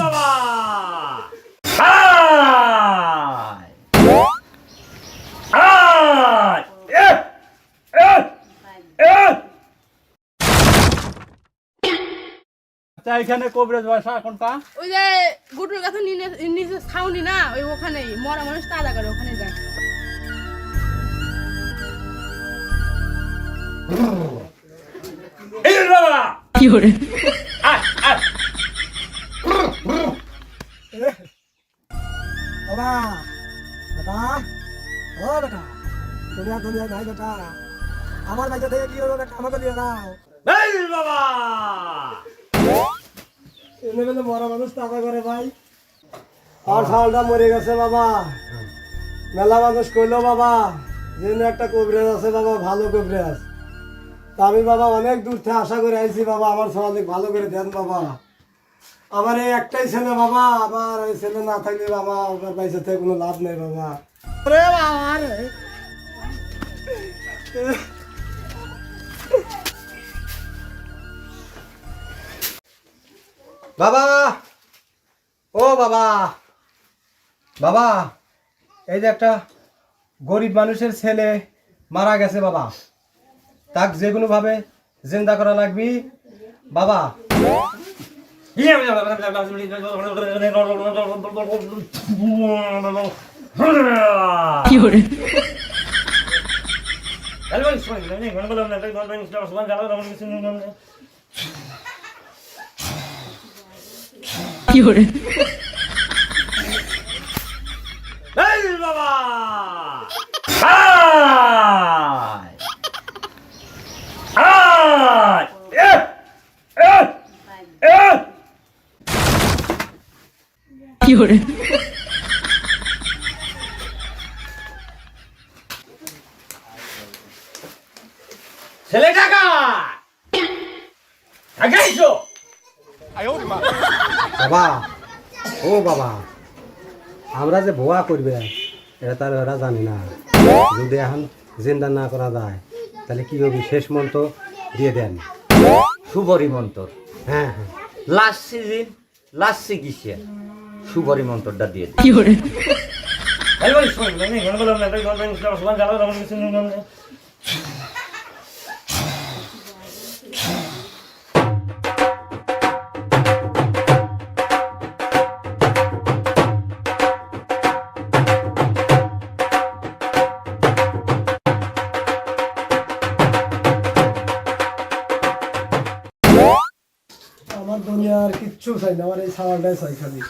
বাবা। আচ্ছা এখানে কবরেজ বাসা কোনটা? ওই যে গুটুর কাছে নিচে ছাউনি না? ওই ওখানেই মরা মানুষ তাজা করে ওখানে যায়। কি করে? ও বেটা। বেটা। আমার বাচ্চা থেকে কি হলো বেটা? আমাকে দিয়ে দাও। এই বাবা! এনে মানুষ টাকা করে ভাই। আর মরে গেছে বাবা। মেলা মানুষ কইলো বাবা যেন একটা কবিরাজ আছে বাবা ভালো কবিরাজ। তা আমি বাবা অনেক দূর থেকে আশা করে আইছি বাবা আমার সমাজে ভালো করে দেন বাবা। আমার এই একটাই ছেলে বাবা। আমার এই ছেলে না থাকলে বাবা আমার পয়সা থেকে কোনো লাভ নেই বাবা। রে বাবা রে বাবা ও বাবা বাবা এই যে একটা গরিব মানুষের ছেলে মারা গেছে বাবা তাক যে কোনো ভাবে জিন্দা করা লাগবি বাবা কি করে কি করে বাবা! কি করে ছেলে টাকা আগাইছো বাবা ও বাবা আমরা যে ভুয়া করবে এটা তার ওরা জানে না। যদি এখন জিন্দা না করা যায় তাহলে কি হবে? শেষ মন্ত্র দিয়ে দেন। সুবরি মন্তর। হ্যাঁ হ্যাঁ। লাস্ট সিজন লাস্ট চিকিৎসা সুবরি মন্তরটা দিয়ে দিই কি দুনিয়ার কিচ্ছু চাই না আমার এই সাওয়ারটাই চাই খালি।